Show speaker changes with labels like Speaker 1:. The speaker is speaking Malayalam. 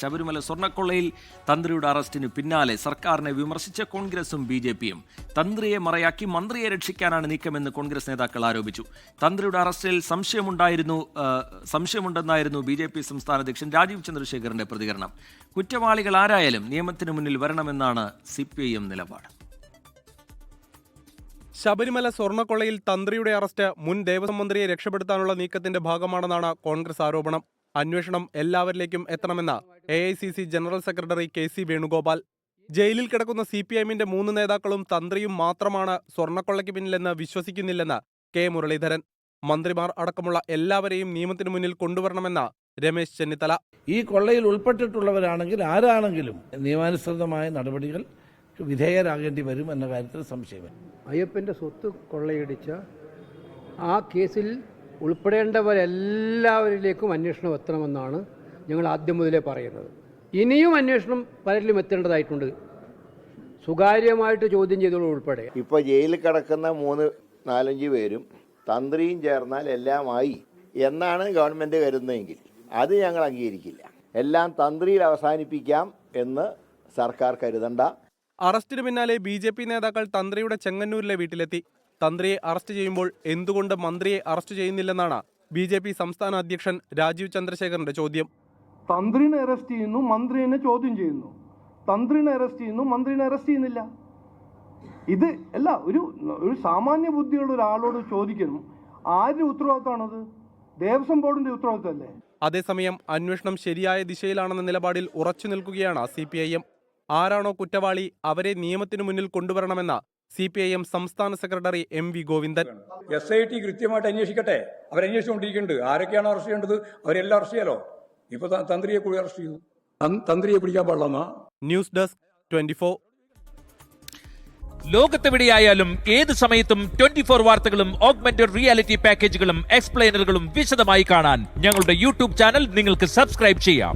Speaker 1: ശബരിമല സ്വർണക്കൊള്ളയിൽ തന്ത്രിയുടെ അറസ്റ്റിന് പിന്നാലെ സർക്കാരിനെ വിമർശിച്ച കോൺഗ്രസും ബി ജെ പിയും. തന്ത്രിയെ മറയാക്കി മന്ത്രിയെ രക്ഷിക്കാനാണ് നീക്കമെന്ന് കോൺഗ്രസ് നേതാക്കൾ ആരോപിച്ചു. തന്ത്രിയുടെ അറസ്റ്റിൽ സംശയമുണ്ടായിരുന്നു സംശയമുണ്ടെന്നായിരുന്നു ബി ജെ പി സംസ്ഥാന അധ്യക്ഷൻ രാജീവ് ചന്ദ്രശേഖറിന്റെ പ്രതികരണം. കുറ്റവാളികൾ ആരായാലും നിയമത്തിന് മുന്നിൽ വരണമെന്നാണ് സി പി ഐ എം നിലപാട്.
Speaker 2: ശബരിമല സ്വർണക്കൊള്ളയിൽ തന്ത്രിയുടെ അറസ്റ്റ് മുൻ ദേവസ്വം മന്ത്രിയെ രക്ഷപ്പെടുത്താനുള്ള നീക്കത്തിന്റെ ഭാഗമാണെന്നാണ് കോൺഗ്രസ് ആരോപണം. അന്വേഷണം എല്ലാവരിലേക്കും എത്തണമെന്ന് A I C C general secretary K C Venugopal. ജയിലിൽ കിടക്കുന്ന സി പി എമ്മിന്റെ മൂന്ന് നേതാക്കളും തന്ത്രിയും മാത്രമാണ് സ്വർണക്കൊള്ളയ്ക്ക് പിന്നിലെന്ന് വിശ്വസിക്കുന്നില്ലെന്ന് കെ മുരളീധരൻ. മന്ത്രിമാർ അടക്കമുള്ള എല്ലാവരെയും നിയമത്തിന് മുന്നിൽ കൊണ്ടുവരണമെന്ന് രമേശ് ചെന്നിത്തല.
Speaker 3: ഈ കൊള്ളയിൽ ഉൾപ്പെട്ടിട്ടുള്ളവരാണെങ്കിൽ ആരാണെങ്കിലും നിയമാനുസൃതമായ നടപടികൾ വിധേയരാകേണ്ടി വരും എന്ന കാര്യത്തിൽ സംശയമില്ല.
Speaker 4: അയ്യപ്പന്റെ സ്വത്ത് കൊള്ളയടിച്ച ആ കേസിൽ ഉൾപ്പെടേണ്ടവരെല്ലാവരിലേക്കും അന്വേഷണം എത്തണമെന്നാണ് ഞങ്ങൾ ആദ്യം മുതലേ പറയുന്നത്. ഇനിയും അന്വേഷണം പലരിലും എത്തേണ്ടതായിട്ടുണ്ട്. സ്വകാര്യമായിട്ട് ചോദ്യം ചെയ്തോളൂ ഉൾപ്പെടെ.
Speaker 5: ഇപ്പോൾ ജയിലിൽ കിടക്കുന്ന മൂന്ന് നാലഞ്ച് പേരും തന്ത്രിയും ചേർന്നാൽ എല്ലാമായി എന്നാണ് ഗവൺമെന്റ് കരുതുന്നതെങ്കിൽ അത് ഞങ്ങൾ അംഗീകരിക്കില്ല. എല്ലാം തന്ത്രിയിൽ അവസാനിപ്പിക്കാം എന്ന് സർക്കാർ കരുതണ്ട.
Speaker 2: അറസ്റ്റിന് പിന്നാലെ ബി ജെ പി നേതാക്കൾ തന്ത്രിയുടെ ചെങ്ങന്നൂരിലെ വീട്ടിലെത്തി. തന്ത്രിയെ അറസ്റ്റ് ചെയ്യുമ്പോൾ എന്തുകൊണ്ട് മന്ത്രിയെ അറസ്റ്റ് ചെയ്യുന്നില്ലെന്നാണ് ബി ജെ പി സംസ്ഥാന അധ്യക്ഷൻ രാജീവ് ചന്ദ്രശേഖറിന്റെ ചോദ്യം.
Speaker 6: തന്ത്രിനെ അറസ്റ്റ് ചെയ്യുന്നു മന്ത്രിനെ ചോദ്യം ചെയ്യുന്നു. തന്ത്രിനെ അറസ്റ്റ് ചെയ്യുന്നു മന്ത്രിനെ അറസ്റ്റ് ചെയ്യുന്നില്ല. ഇത് അല്ല ഒരു ഒരു സാമാന്യ ബുദ്ധിയുള്ള ഒരാളോട് ചോദിക്കണം ആരുടെ ഉത്തരവാദിത്തമാണത്? ദേവസ്വം ബോർഡിന്റെ ഉത്തരവാദിത്തമല്ലേ?
Speaker 2: അതേസമയം അന്വേഷണം ശരിയായ ദിശയിലാണെന്ന നിലപാടിൽ ഉറച്ചു നിൽക്കുകയാണ് സി പി ഐ എം. ആരാണോ കുറ്റവാളി അവരെ നിയമത്തിനു മുന്നിൽ കൊണ്ടുവരണമെന്ന് സി പി ഐ എം സംസ്ഥാന secretary M V Govindan.
Speaker 7: S I T കൃത്യമായിട്ട് അന്വേഷിക്കട്ടെ. അവരന്വേഷിച്ചുകൊണ്ടിരിക്കുന്നുണ്ട്. ആരൊക്കെയാണ് അറസ്റ്റ് ചെയ്യേണ്ടത്? അവരെല്ലാം അറസ്റ്റ് ചെയ്യാലോ? ഇപ്പൊ തന്ത്രിയെ കൂടി അറസ്റ്റ് ചെയ്തു തന്ത്രിയെ പിടിക്കാൻ പാടില്ലെന്നാ
Speaker 2: ന്യൂസ് ഡെസ്ക് ട്വന്റി ഫോർ.
Speaker 8: ലോകത്തെവിടെയായാലും ഏത് സമയത്തും ട്വന്റി ഫോർ വാർത്തകളും ഓഗ്മെന്റഡ് റിയാലിറ്റി പാക്കേജുകളും എക്സ്പ്ലെയിനറുകളും വിശദമായി കാണാൻ ഞങ്ങളുടെ യൂട്യൂബ് ചാനൽ നിങ്ങൾക്ക് സബ്സ്ക്രൈബ് ചെയ്യാം.